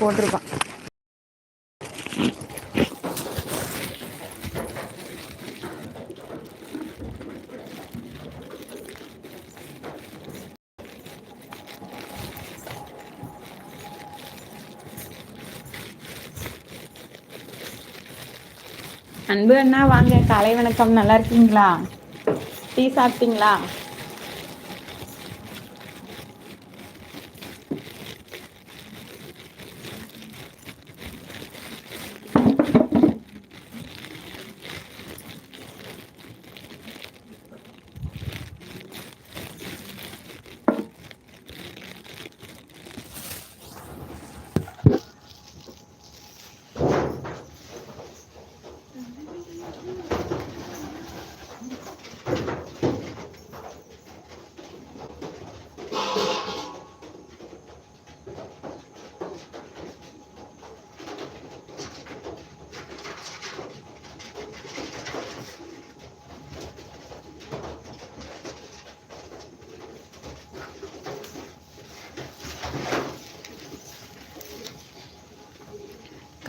போட்டிருப்பான் அன்பு அண்ணா வாங்க. காலை வணக்கம். நல்லா இருக்கீங்களா? டீ சாப்பிட்டீங்களா?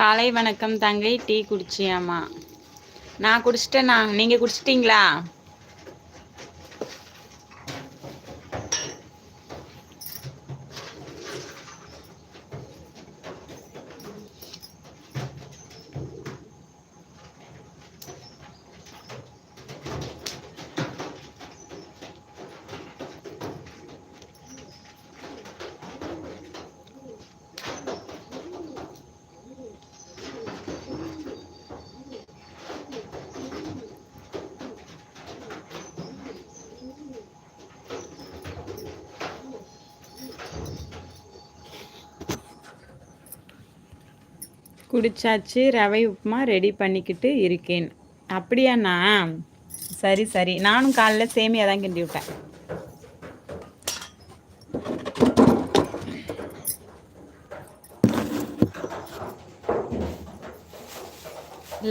காலை வணக்கம் தங்கை டீ குடிச்சியாமா நான் குடிச்சிட்டேண்ணா நீங்கள் குடிச்சிட்டிங்களா? குடிச்சாச்சு ரவை உப்புமா ரெடி பண்ணிக்கிட்டு இருக்கேன். அப்படியாண்ணா சரி சரி. நானும் காலைல சேமியாக தான் கிண்டி விட்டேன்.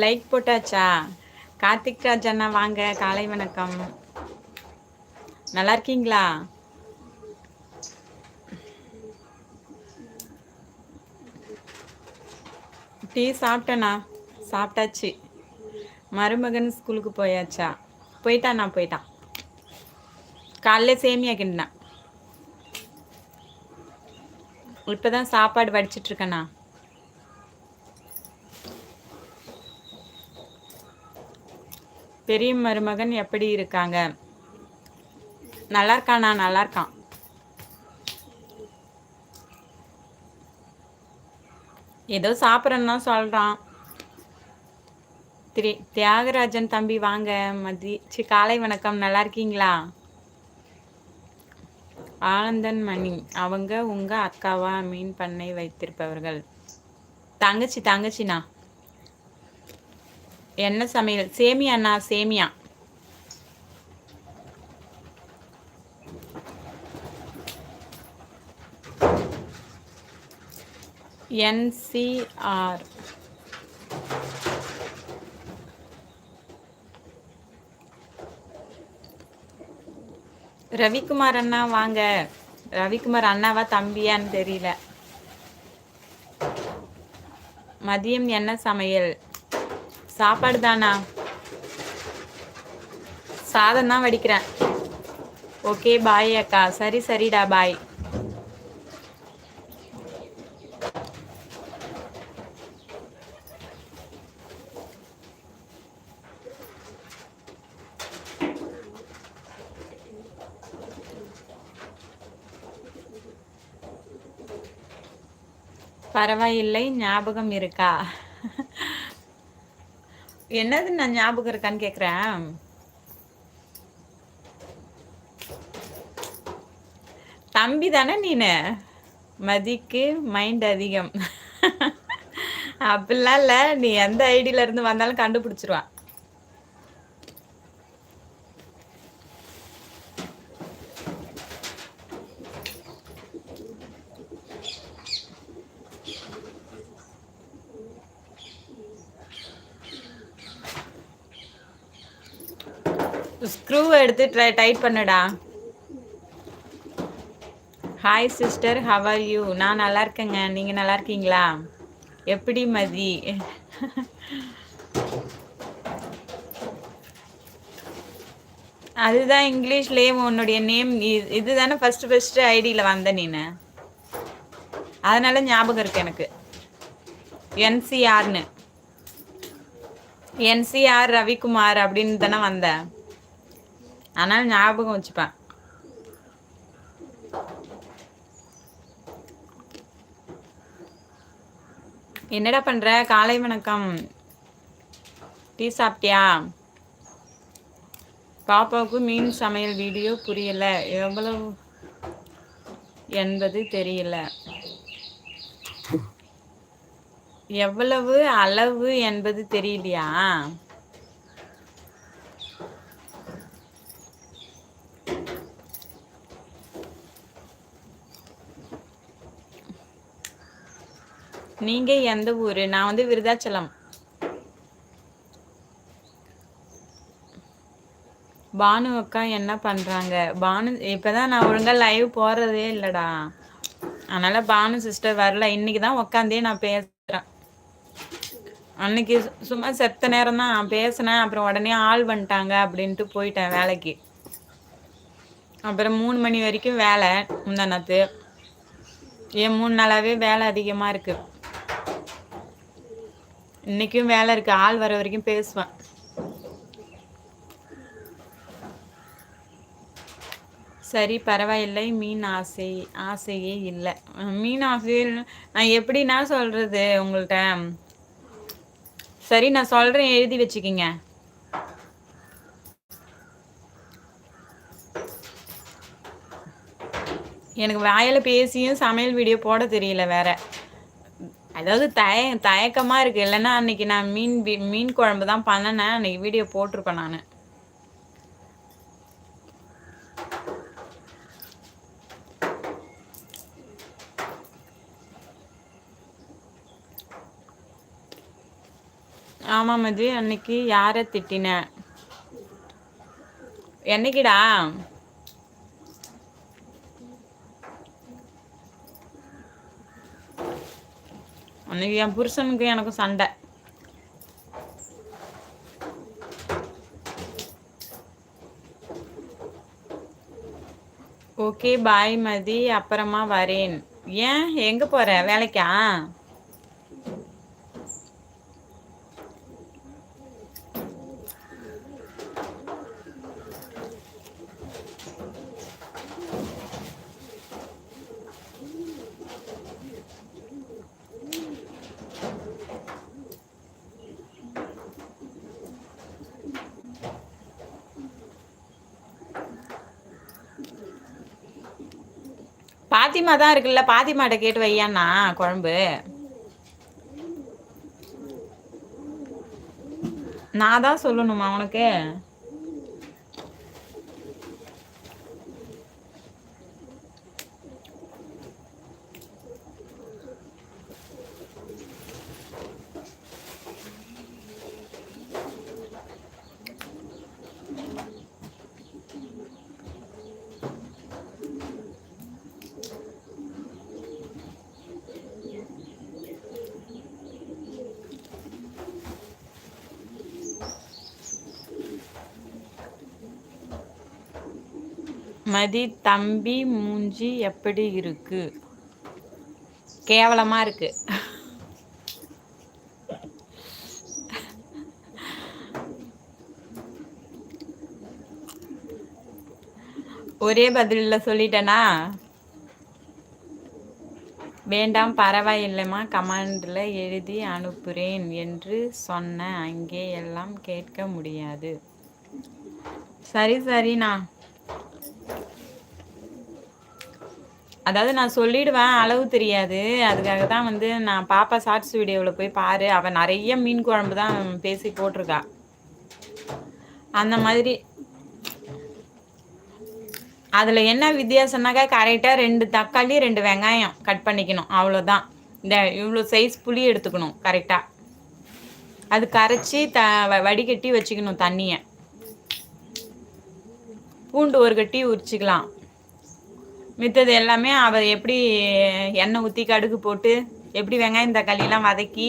லைக் போட்டாச்சா? கார்த்திக் ராஜ் அண்ணா வாங்க. காலை வணக்கம். நல்லா இருக்கீங்களா? டீ சாப்பிட்டேண்ணா சாப்பிட்டாச்சு. மருமகன் ஸ்கூலுக்கு போயாச்சா? போயிட்டாண்ணா போயிட்டான். காலைல சேமியா கிண்டினேன். இப்போதான் சாப்பாடு வடிச்சிட்டு இருக்கேண்ணா பெரிய மருமகன் எப்படி இருக்காங்க? நல்லா இருக்காண்ணா நல்லா இருக்கான். ஏதோ சாப்பிட்றேன்னு தான் சொல்கிறான் திரி தியாகராஜன் தம்பி வாங்க மதி சி காலை வணக்கம் நல்லா இருக்கீங்களா? ஆனந்தன் மணி அவங்க உங்க அக்காவா? மீன் பண்ணை வைத்திருப்பவர்கள். தங்கச்சி தங்கச்சிண்ணா என்ன சமையல்? சேமியாண்ணா சேமியா. என்சிஆர் ரவிக்குமார் அண்ணா வாங்க. ரவிக்குமார் அண்ணாவா தம்பியான்னு தெரியல. மதியம் என்ன சமையல்? சாப்பாடு தானா? சாதம் தான் வடிக்கிறேன். ஓகே பாய் அக்கா. சரி சரிடா பாய் பரவாயில்லை ஞாபகம் இருக்கா? என்னது நான் ஞாபகம் இருக்கான்னு கேட்குறேன் தம்பி தானே நீனு? மதிக்கு மைண்ட் அதிகம். அப்படிலாம் இல்ல நீ எந்த ஐடியில இருந்து வந்தாலும் கண்டுபிடிச்சிருவான். எடுத்து ட்ரை டைட் பண்ணுடா. Hi sister how are you நான் நல்லா இருக்கேங்க. நீங்கள் நல்லா இருக்கீங்களா? எப்படி மதி? அதுதான் இங்கிலீஷ்லேயே உன்னுடைய நேம் இது தானே ஃபஸ்ட்டு ஃபஸ்ட்டு ஐடியில் வந்த நீனு. அதனால ஞாபகம் இருக்கு எனக்கு. என்சிஆர்னு என்சிஆர் ரவிக்குமார் அப்படின்னு தானே வந்தேன் ஆனால் ஞாபகம் வச்சுப்பேன். என்னடா பண்ற? காலை வணக்கம். டீ சாப்பிட்டியா? பாப்பாவுக்கு மீன் சமையல் வீடியோ புரியல. எவ்வளவு என்பது தெரியல. எவ்வளவு அளவு என்பது தெரியலையா? நீங்க எந்த ஊரு? நான் வந்து விருதாச்சலம். பானு அக்கா என்ன பண்றாங்க? பானு இப்பதான் நான் ஒழுங்கா லைவ் போறதே இல்லடா. அதனால பானு சிஸ்டர் வரல. இன்னைக்கு தான் உக்காந்தே நான் பேசுறேன். அன்னைக்கு சும்மா செத்த நேரம் தான் நான் பேசினேன். அப்புறம் உடனே ஆள் வந்துட்டாங்க அப்படின்ட்டு போயிட்டேன் வேலைக்கு. அப்புறம் மூணு மணி வரைக்கும் வேலை முந்தானத்து. ஏன் மூணு நாளாவே வேலை அதிகமாக இருக்குது இன்னைக்கும் வேலை இருக்கு. ஆள் வர வரைக்கும் பேசுவேன். சரி பரவாயில்லை. மீன் ஆசை ஆசையே இல்லை. மீன் ஆசை நான் எப்படின்னா சொல்றது உங்கள்கிட்ட சரி நான் சொல்றேன். எழுதி வச்சுக்கிங்க. எனக்கு வாயில பேசியும் சமையல் வீடியோ போட தெரியல வேற. அதாவது தய தயக்கமாக இருக்குது இல்லைன்னா அன்றைக்கி நான் மீன் மீன் குழம்பு தான் பண்ணினேன் அன்றைக்கி வீடியோ போட்டிருப்பேன் நான். ஆமாம் மதி. அன்னைக்கு யாரை திட்டினேன் என்னைக்கிடா? அன்னைக்கு என் புருஷனுக்கு எனக்கும் சண்டை. Okay bye Mathi. அப்புறமா வரேன். ஏன்? எங்கே போகிற வேலைக்கா? பாத்திமா தான் இருக்குல்ல பாத்திமாட்ட கேட்டு வையாண்ணா குழம்பு. நான் தான் சொல்லணுமா உனக்கு? மதி தம்பி மூஞ்சி எப்படி இருக்கு? கேவலமா இருக்கு. ஒரே பதில சொல்லிட்டேனா? வேண்டாம் பரவாயில்லைம்மா கமாண்டில் எழுதி அனுப்புகிறேன் என்று சொன்ன அங்கே எல்லாம் கேட்க முடியாது. சரி சரிண்ணா. அதாவது நான் சொல்லிடுவேன் அளவு தெரியாது. அதுக்காக தான் வந்து நான் பாப்பா ஷார்ட்ஸ் வீடியோவில் போய் பாரு. அவள் நிறைய மீன் குழம்பு தான் பேசி போட்டிருக்கா. அந்த மாதிரி. அதில் என்ன வித்தியாசம்னாக்கா கரெக்டாக ரெண்டு தக்காளி ரெண்டு வெங்காயம் கட் பண்ணிக்கணும். அவ்வளோதான் இந்த இவ்வளோ சைஸ் புளி எடுத்துக்கணும் கரெக்டாக அது கரைச்சி த வடிகட்டி வச்சுக்கணும் தண்ணியை. பூண்டு ஒரு கட்டி உரிச்சிக்கலாம். மித்தது எல்லாமே அவர் எப்படி எண்ணெய் ஊற்றி கடுகு போட்டு எப்படி வெங்காயம் தக்காளியெல்லாம் வதக்கி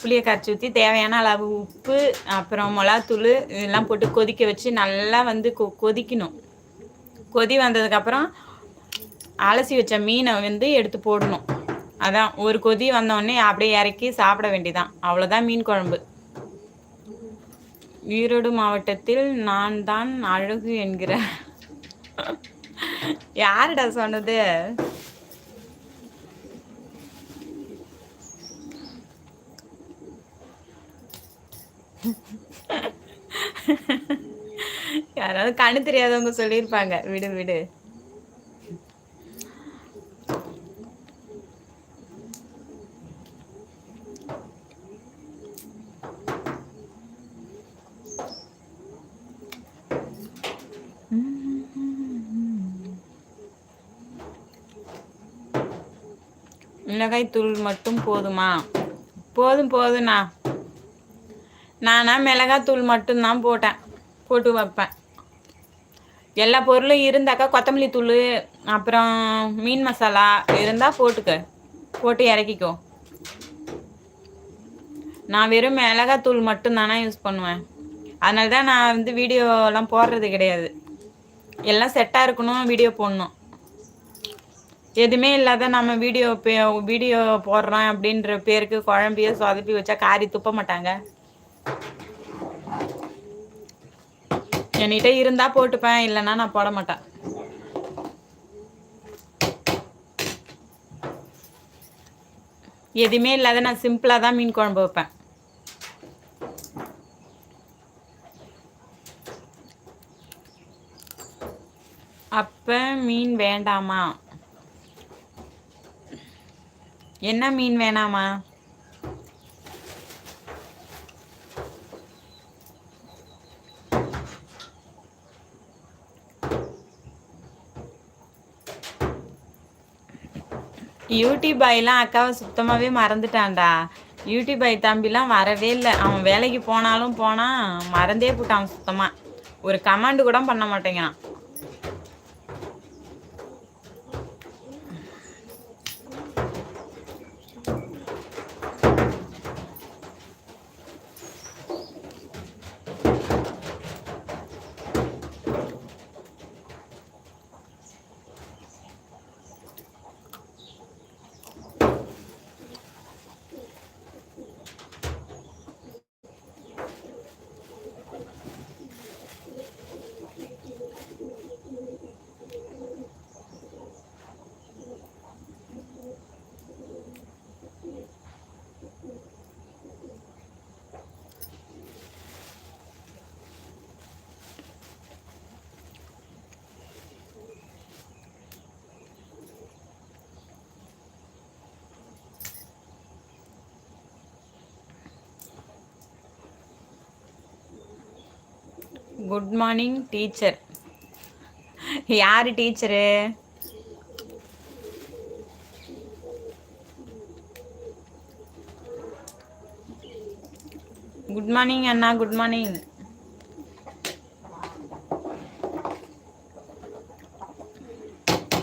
புளியை கரைச்சி ஊற்றி தேவையான அளவு உப்பு அப்புறம் மிளகாத்தூள் இதெல்லாம் போட்டு கொதிக்க வச்சு நல்லா வந்து கொ கொதிக்கணும். கொதி வந்ததுக்கப்புறம் அலசி வச்ச மீனை வந்து எடுத்து போடணும். அதான் ஒரு கொதி வந்தோடனே அப்படியே இறக்கி சாப்பிட வேண்டியதான் அவ்வளோதான் மீன் குழம்பு. ஈரோடு மாவட்டத்தில் நான் தான் அழகு என்கிற யாருடா சொன்னது? யாராவது கண்ணு தெரியாதவங்க சொல்லியிருப்பாங்க. விடு விடு. மிளகாய் தூள் மட்டும் போதுமா? போதும் போதுண்ணா நானா மிளகாத்தூள் மட்டும்தான் போட்டேன். போட்டு வைப்பேன். எல்லா பொருளும் இருந்தாக்கா கொத்தமல்லி தூள் அப்புறம் மீன் மசாலா இருந்தால் போட்டுக்க. போட்டு இறக்கிக்கோ. நான் வெறும் மிளகாத்தூள் மட்டும்தானா யூஸ் பண்ணுவேன். அதனால தான் நான் வந்து வீடியோலாம் போடுறது கிடையாது. எல்லாம் செட்டாக இருக்கணும் வீடியோ போடணும். எதுவுமே இல்லாத நம்ம வீடியோ வீடியோ போடுறோம் அப்படின்ற பேருக்கு குழம்பிய சொதப்பி வச்சா காரி துப்ப மாட்டாங்க. என்கிட்ட இருந்தா போட்டுப்பேன் இல்லைன்னா நான் போட மாட்டேன். எதுவுமே இல்லாத நான் சிம்பிளாக தான் மீன் குழம்பு வைப்பேன். அப்போ மீன் வேண்டாமா? என்ன மீன் வேணாமா? யூடியூப் பாய்லாம் அக்காவை சுத்தமாகவே மறந்துட்டான்டா. யூடியூப் பாய் தம்பிலாம் வரவே இல்லை. அவன் வேலைக்கு போனாலும் போனால் மறந்தே போட்டான் சுத்தமாக ஒரு கமாண்டு கூட பண்ண மாட்டேங்கிறான். குட் மார்னிங் டீச்சர் யார் டீச்சரு குட் மார்னிங் அண்ணா குட் மார்னிங்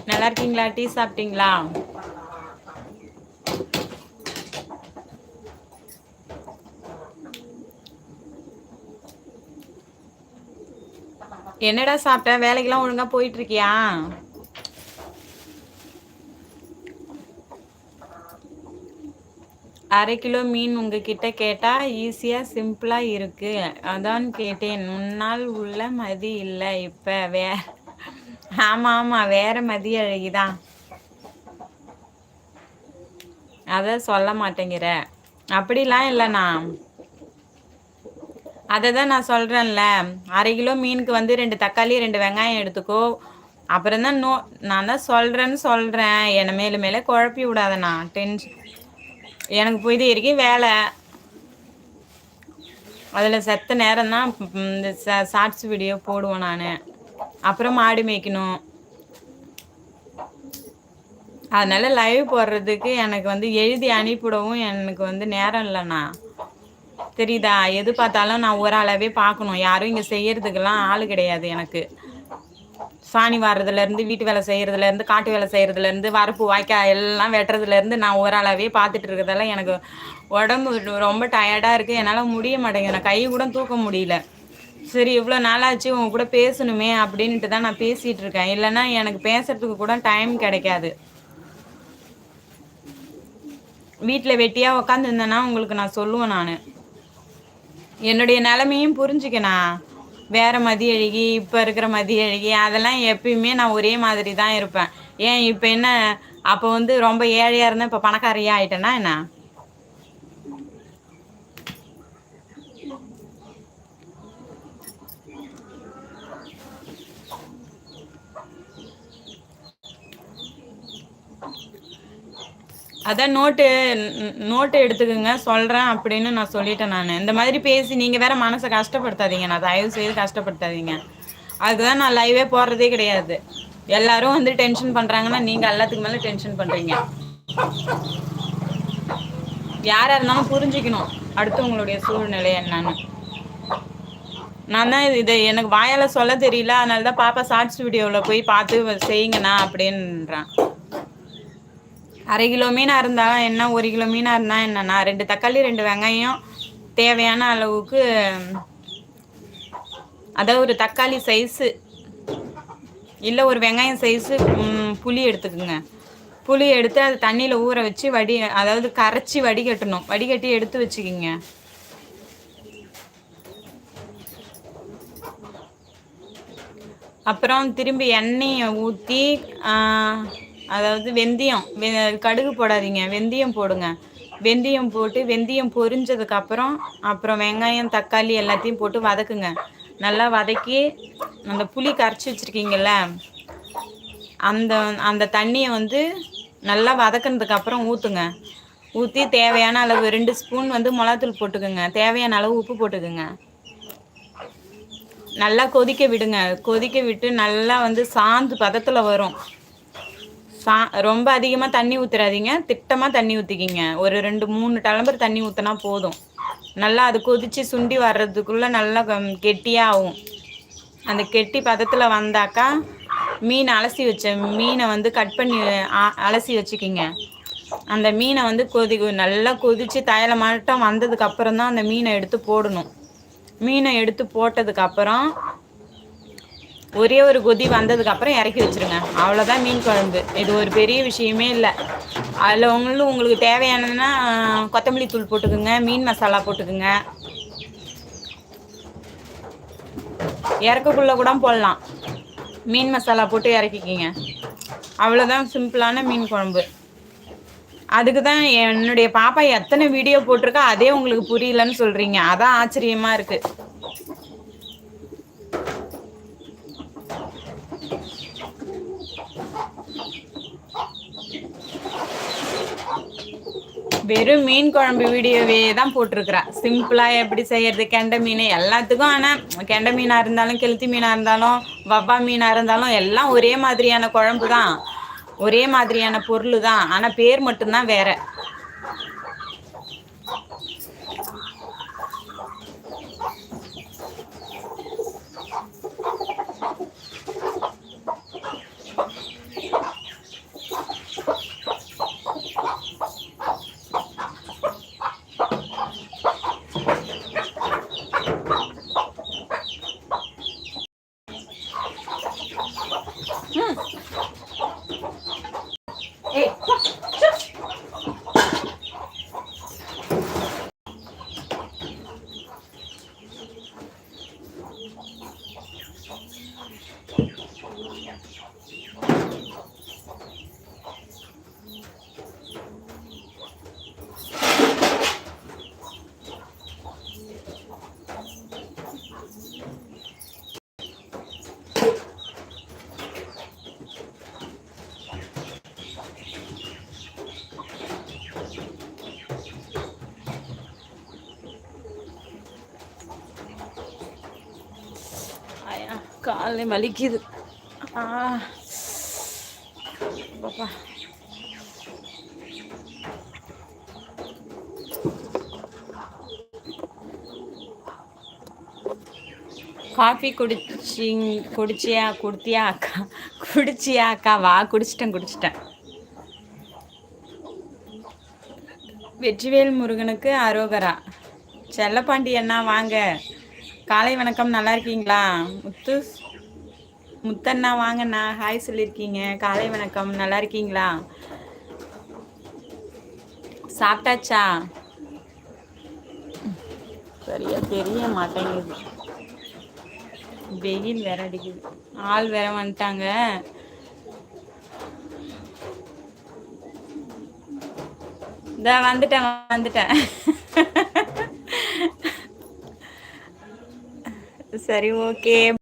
நல்லா இருக்கீங்களா? டீ சாப்பிட்டீங்களா? என்னடா சாப்பிட்ட? வேலைக்கெல்லாம் ஒழுங்கா போயிட்டு இருக்கியா அரை கிலோ மீன் உங்ககிட்ட கேட்டா ஈஸியா சிம்பிளா இருக்கு. அதான் கேட்டேன். முன்னால் உள்ள மதி இல்லை இப்ப. வே ஆமா ஆமா. வேற மதி அழகிதான் அத சொல்ல மாட்டேங்கிற. அப்படிலாம் இல்லைண்ணா. அதை தான் நான் சொல்கிறேன்ல அரை கிலோ மீனுக்கு வந்து ரெண்டு தக்காளி ரெண்டு வெங்காயம் எடுத்துக்கோ. அப்புறம் தான் நோ நான் தான் சொல்கிறேன்னு சொல்கிறேன் என்னை மேலே மேலே குழப்பி விடாதண்ணா டென்ஷன் எனக்கு போய் வரைக்கும் வேலை. அதில் செத்த நேரம் தான் இந்த ஷார்ட்ஸ் வீடியோ போடுவேன் நான். அப்புறம் மாடு மேய்க்கணும். அதனால் லைவ் போடுறதுக்கு எனக்கு வந்து எழுதி அனுப்பிவிடவும் எனக்கு வந்து நேரம் இல்லைண்ணா தெரியுதா? எது பார்த்தாலும் நான் ஒரு அளவே பார்க்கணும். யாரும் இங்கே செய்யறதுக்கெல்லாம் ஆள் கிடையாது எனக்கு. சாணி வாரதுலேருந்து வீட்டு வேலை செய்கிறதுலேருந்து காட்டு வேலை செய்கிறதுலேருந்து வரப்பு வாய்க்கால் எல்லாம் வெட்டுறதுலேருந்து நான் ஓரளவே பார்த்துட்டு இருக்கிறதால எனக்கு உடம்பு ரொம்ப டயர்டாக இருக்குது என்னால் முடிய மாட்டேங்குது. நான் கை கூட தூக்க முடியல. சரி இவ்வளோ நாளாச்சு உங்க கூட பேசணுமே அப்படின்ட்டு தான் நான் பேசிகிட்டு இருக்கேன். இல்லைன்னா எனக்கு பேசுறதுக்கு கூட டைம் கிடைக்காது. வீட்டில் வெட்டியாக உக்காந்துருந்தேன்னா உங்களுக்கு நான் சொல்லுவேன் நான். என்னுடைய நிலமையும் புரிஞ்சுக்கணா. வேறு மதிய அழுகி இப்போ இருக்கிற மதிய அழுகி அதெல்லாம் எப்பயுமே நான் ஒரே மாதிரி தான் இருப்பேன். ஏன் இப்போ என்ன அப்போ வந்து ரொம்ப ஏழையாக இருந்தேன் இப்போ பணக்காரியாக ஆகிட்டேன்னா என்ன? அதான் நோட்டு நோட்டு எடுத்துக்கோங்க. சொல்கிறேன் அப்படின்னு நான் சொல்லிட்டேன் நான். இந்த மாதிரி பேசி நீங்கள் வேற மனசை கஷ்டப்படுத்தாதீங்க. நான் தயவு செய்து கஷ்டப்படுத்தாதீங்க. அதுக்கு தான் நான் லைவே போடுறதே கிடையாது. எல்லாரும் வந்து டென்ஷன் பண்ணுறாங்கன்னா நீங்கள் எல்லாத்துக்கு மேலே டென்ஷன் பண்ணுறீங்க யாராக இருந்தாலும் புரிஞ்சுக்கணும். அடுத்தவங்களுடைய சூழ்நிலை என்னன்னு. நான் தான் இதை எனக்கு வாயால் சொல்ல தெரியல. அதனால தான் பாப்பா ஷார்ட்ஸ் வீடியோவில் போய் பார்த்து செய்யுங்கண்ணா அப்படின்றான். அரை கிலோ மீனாக இருந்தால் என்ன ஒரு கிலோ மீனாக இருந்தால் என்னண்ணா ரெண்டு தக்காளி ரெண்டு வெங்காயம் தேவையான அளவுக்கு அதாவது ஒரு தக்காளி சைஸு இல்லை ஒரு வெங்காயம் சைஸு புளி எடுத்துக்கோங்க. புளி எடுத்து அது தண்ணியில் ஊற வச்சு வடி அதாவது கரைச்சி வடிகட்டணும். வடிகட்டி எடுத்து வச்சுக்கிங்க. அப்புறம் திரும்பி எண்ணெயை ஊற்றி அதாவது வெந்தயம் வெ கடுகு போடாதீங்க வெந்தயம் போடுங்க. வெந்தயம் போட்டு வெந்தயம் பொரிஞ்சதுக்கப்புறம் அப்புறம் வெங்காயம் தக்காளி எல்லாத்தையும் போட்டு வதக்குங்க. நல்லா வதக்கி அந்த புளி கரைச்சி வச்சுருக்கீங்கல்ல அந்த அந்த தண்ணியை வந்து நல்லா வதக்கினதுக்கப்புறம் ஊற்றுங்க ஊற்றி தேவையான அளவு ரெண்டு ஸ்பூன் வந்து மிளகாத்தூள் போட்டுக்கோங்க. தேவையான அளவு உப்பு போட்டுக்கோங்க. நல்லா கொதிக்க விடுங்க. கொதிக்க விட்டு நல்லா வந்து சாந்து பதத்தில் வரும். சா ரொம்ப அதிகமாக தண்ணி ஊற்றுறாதீங்க திட்டமாக தண்ணி ஊற்றிக்கிங்க ஒரு ரெண்டு மூணு டலம்பர் தண்ணி ஊற்றினா போதும். நல்லா அது கொதித்து சுண்டி வர்றதுக்குள்ளே நல்லா கெட்டியாக ஆகும் அந்த கெட்டி பதத்தில் வந்தாக்கா மீன் அலசி வச்ச மீனை வந்து கட் பண்ணி அலசி வச்சுக்கிங்க. அந்த மீனை வந்து கொதி நல்லா கொதித்து தயல மட்டும் வந்ததுக்கப்புறம் தான் அந்த மீனை எடுத்து போடணும். மீனை எடுத்து போட்டதுக்கப்புறம் ஒரே ஒரு கொதி வந்ததுக்கு அப்புறம் இறக்கி வச்சிருங்க. அவ்வளோதான் மீன் குழம்பு. இது ஒரு பெரிய விஷயமே இல்லை. அதில் உங்களுக்கு உங்களுக்கு தேவையானதுன்னா கொத்தமல்லி தூள் போட்டுக்குங்க மீன் மசாலா போட்டுக்குங்க. இறக்கக்குள்ளே கூட போடலாம். மீன் மசாலா போட்டு இறக்கிக்கிங்க. அவ்வளோதான் சிம்பிளான மீன் குழம்பு. அதுக்கு தான் என்னுடைய பாப்பா எத்தனை வீடியோ போட்டிருக்கா அதே உங்களுக்கு புரியலன்னு சொல்கிறீங்க அதான் ஆச்சரியமாக இருக்குது வெறும் மீன் குழம்பு வீடியோவே தான் போட்டிருக்கிறா. சிம்பிளாக எப்படி செய்யறது கெண்டை மீன் எல்லாத்துக்கும் ஆனால் கெண்டை மீனாக இருந்தாலும் கெளுத்தி மீனாக இருந்தாலும் வவ்வா மீனாக இருந்தாலும் எல்லாம் ஒரே மாதிரியான குழம்பு தான் ஒரே மாதிரியான பொருள் தான் ஆனால் பேர் மட்டும்தான் வேற. காலை வலிக்குது ஆ. காஃபி குடிச்சி குடிச்சியா குடுத்தியா அக்கா குடிச்சியா அக்கா வா குடிச்சிட்டேன் குடிச்சிட்டேன். வெற்றிவேல் முருகனுக்கு அரோகரா. செல்லப்பாண்டி அண்ணா வாங்க. காலை வணக்கம் நல்லா இருக்கீங்களா? முத்து முத்தண்ணா வாங்கண்ணா. ஹாய் சொல்லியிருக்கீங்க. காலை வணக்கம் நல்லா இருக்கீங்களா? சாப்பிட்டாச்சா? சரியா தெரிய மாட்டேங்குது. வெயில் வேற அடிக்குது. ஆள் வேற வந்துட்டாங்க. இந்த வந்துட்டேன் வந்துட்டேன். சரி ஓகே